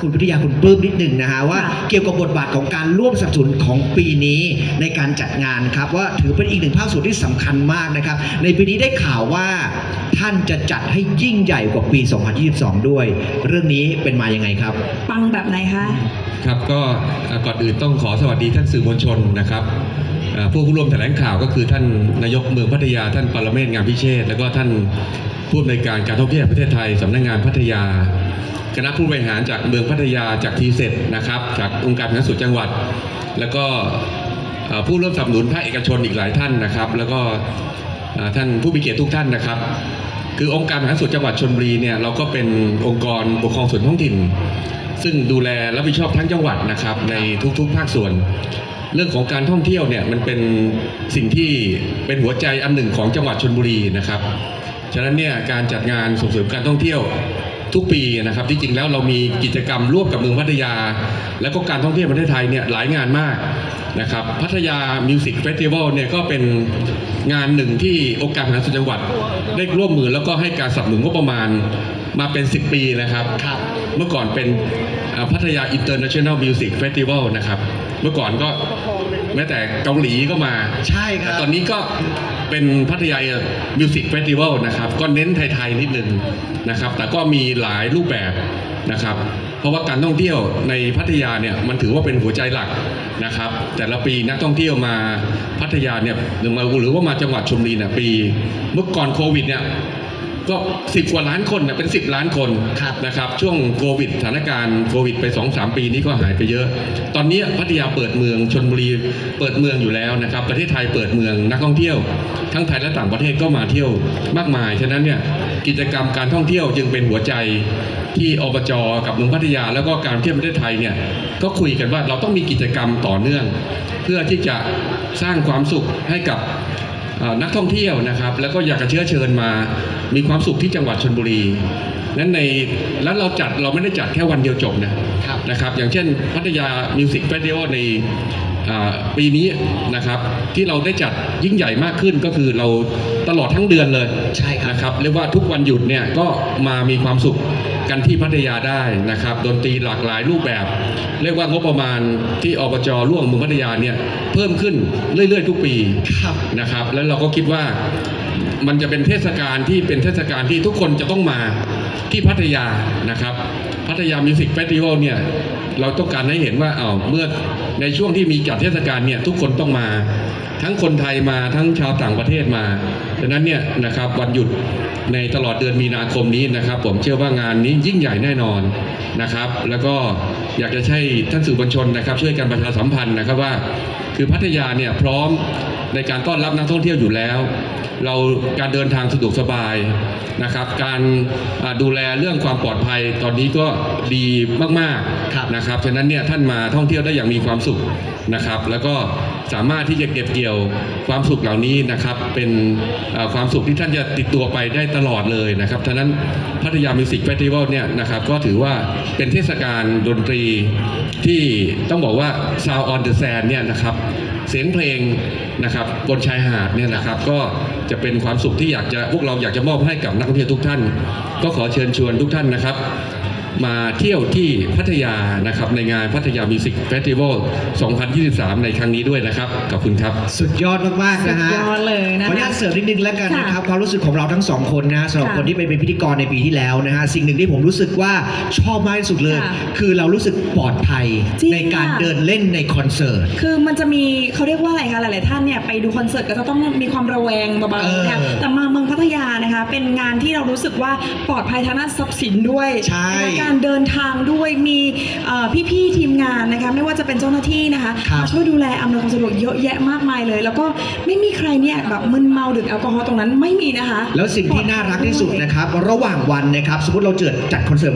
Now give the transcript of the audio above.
คุณพิทยาคุณปลื้มนิดหนึ่งนะฮะว่าค่ะเกี่ยวกับบทบาทของการร่วมสนับสนุนของปีนี้ในการจัดงานครับ ว่าถือเป็นอีกหนึ่งภาคส่วนที่สำคัญมากนะครับ ในปีนี้ได้ข่าวว่าท่านจะจัดให้ยิ่งใหญ่กว่าปี 2022 ด้วย เรื่องนี้เป็นมายังไงครับ ปังแบบไหนคะ ครับก็เอ่อก่อนอื่นต้องขอสวัสดีท่านสื่อมวลชนนะครับเอ่อผู้ร่วมแถลงข่าวก็คือท่านนายกเมืองพัทยาท่านปรเมศงามพิเชษฐ์แล้วก็ท่านผู้อำนวยการการท่องเที่ยวแห่งประเทศไทยสำนักงานพัทยา คณะผู้บริหารจากเมืองพัทยาจากทีเซ็ตนะครับ จากองค์การบริหารส่วนจังหวัด แล้วก็ผู้ร่วมสนับสนุนภาคเอกชนอีกหลายท่านนะครับ แล้วก็ท่านผู้มีเกียรติทุกท่านนะครับ คือองค์การบริหารส่วนจังหวัดชลบุรีเนี่ยเราก็เป็นองค์กรปกครองส่วนท้องถิ่น ซึ่งดูแลรับผิดชอบทั้งจังหวัดนะครับในทุกๆ ภาคส่วน เรื่องของการท่องเที่ยวเนี่ยมันเป็นสิ่งที่เป็นหัวใจอันหนึ่งของจังหวัดชลบุรีนะครับฉะนั้นเนี่ยการจัดงานส่งเสริมการท่องเที่ยว ทุกปีนะครับ ที่จริงแล้วเรามีกิจกรรมร่วมกับเมืองพัทยา และก็การท่องเที่ยวประเทศไทยเนี่ยหลายงานมากนะครับพัทยามิวสิกเฟสติวัลเนี่ยก็เป็นงานหนึ่งที่องค์การบริหารส่วนจังหวัดได้ร่วมมือแล้วก็ให้การสนับสนุนงบประมาณมาเป็น 10 ปีนะครับครับเมื่อก่อนเป็นอ่าพัทยาอินเตอร์เนชั่นแนลมิวสิกเฟสติวัลนะครับ เมื่อก่อนก็แม้แต่เกาหลีก็มา ใช่ครับ ตอนนี้ก็ เป็นพัทยามิวสิกเฟสติวัลนะครับ ก็เน้นไทยๆนิดนึงนะครับ แต่ก็มีหลายรูปแบบนะครับ เพราะว่าการท่องเที่ยวในพัทยาเนี่ยมันถือว่าเป็นหัวใจหลักนะครับ แต่ละปีนักท่องเที่ยวมาพัทยาเนี่ยหรือมาหรือว่ามาจังหวัดชลบุรีเนี่ยปี เมื่อก่อนโควิดเนี่ย ก็สิบกว่าล้านคนนะเป็นสิบล้านคนครับนะครับ ช่วงโควิดสถานการณ์โควิดไป2อสปีนี้ก็หายไปเยอะ ตอนนี้พัทยาเปิดเมืองชนบุรีเปิดเมืองอยู่แล้วนะครับ ประเทศไทยเปิดเมืองนักท่องเที่ยว ทั้งไทยและต่างประเทศก็มาเที่ยวมากมาย ฉะนั้นเนี่ยกิจกรรมการท่องเที่ยวจึงเป็นหัวใจที่อบจกับเมืองพัทยา แล้วก็การเที่ยวประเทศไทยเนี่ยก็คุยกันว่าเราต้องมีกิจกรรมต่อเนื่อง เพื่อที่จะสร้างความสุขให้กับเอ่อ นักท่องเที่ยวนะครับ แล้วก็อยากจะเชื้อเชิญมา มีความสุขที่จังหวัดชนบุรีนั้นในแล้วเราจัดเราไม่ได้จัดแค่วันเดียวจบนะครับนะครับ อย่างเช่นพัทยามิวสิกเฟสติวัลในอ่าปีนี้นะครับที่เราได้จัดยิ่งใหญ่มากขึ้นก็คือเรา ตลอดทั้งเดือนเลยใช่ครับนะครับเรียกว่าทุกวันหยุดเนี่ยก็มามีความสุขกันที่พัทยาได้นะครับดนตรีหลากหลายรูปแบบ เรียกว่างบประมาณที่อบจร่วมเมืองพัทยาเนี่ยเพิ่มขึ้นเรื่อยๆ ทุกปีครับนะครับ แล้วเราก็คิดว่ามันจะเป็นเทศกาลที่เป็นเทศกาลที่ทุกคนจะต้องมาที่พัทยานะครับ พัทยามิวสิกเฟสติวัลเนี่ยเราต้องการให้เห็นว่าเอ้าเมื่อในช่วงที่มีจัดเทศกาลเนี่ยทุกคนต้องมา ทั้งคนไทยมาทั้งชาวต่างประเทศมา ดังนั้นเนี่ยนะครับวันหยุดในตลอดเดือนมีนาคมนี้นะครับ ผมเชื่อว่างานนี้ยิ่งใหญ่แน่นอนนะครับ แล้วก็อยากจะให้ท่านสื่อมวลชนนะครับ ช่วยกันประชาสัมพันธ์นะครับว่า คือพัทยาเนี่ยพร้อมในการต้อนรับนักท่องเที่ยวอยู่แล้ว เราการเดินทางสะดวกสบายนะครับ การดูแลเรื่องความปลอดภัยตอนนี้ก็ดีมากๆนะครับฉะนั้นเนี่ยท่านมาท่องเที่ยวได้อย่างมีความสุขนะครับ แล้วก็ สามารถที่จะเก็บเกี่ยวความสุขเหล่านี้นะครับเป็นความสุขที่ท่านจะติดตัวไปได้ตลอดเลยนะครับฉะนั้นพัทยามิวสิกเฟสติวัลเนี่ยนะครับก็ถือว่าเป็นเทศกาลดนตรีที่ต้องบอกว่า Sound on the Sand เนี่ยนะครับเสียงเพลงนะครับบนชายหาดเนี่ยนะครับก็จะเป็นความสุขที่อยากจะพวกเราอยากจะมอบให้กับนักท่องเที่ยวทุกท่าน ก็ขอเชิญชวนทุกท่านนะครับ มาเที่ยวที่พัทยานะครับในงานพัทยามิวสิกเฟสติวัล 2023 ในครั้งนี้ด้วยนะครับ ขอบคุณครับ สุดยอดมากๆนะฮะสุดยอดเลยนะคะขออนุญาตเสริมนิดนึงแล้วกันค่ะนะครับความรู้สึกของเราทั้งสองคนนะสำหรับค่ะคนที่ไปเป็นพิธีกรในปีที่แล้วนะฮะสิ่งหนึ่งที่ผมรู้สึกว่าชอบมากที่สุดเลยค่ะคือเรารู้สึกปลอดภัยจริงในการค่ะเดินเล่นในคอนเสิร์ตคือมันจะมีเขาเรียกว่าอะไรคะหลายๆท่านเนี่ยไปดูคอนเสิร์ตก็จะต้องมีความระแวงเบาเออๆนะคะแต่มาเมืองพัทยานะคะเป็นงานที่เรารู้สึกว่าปลอดภัยทางด้านทรัพย์สินด้วยใช่นะคะการเดินทางด้วยมีเอ่อพี่ๆทีมงานนะคะไม่ว่าจะเป็นเจ้าหน้าที่นะคะครับมาช่วยดูแลอำนวยความสะดวกเยอะแยะมากมายเลย แล้วก็ไม่มีใครเนี่ยแบบมึนเมาดื่มแอลกอฮอล์ตรงนั้นไม่มีนะคะ แล้วสิ่งที่น่ารักที่สุดนะครับ ระหว่างวันนะครับ สมมติเราเจิดจัดคอนเสิร์ต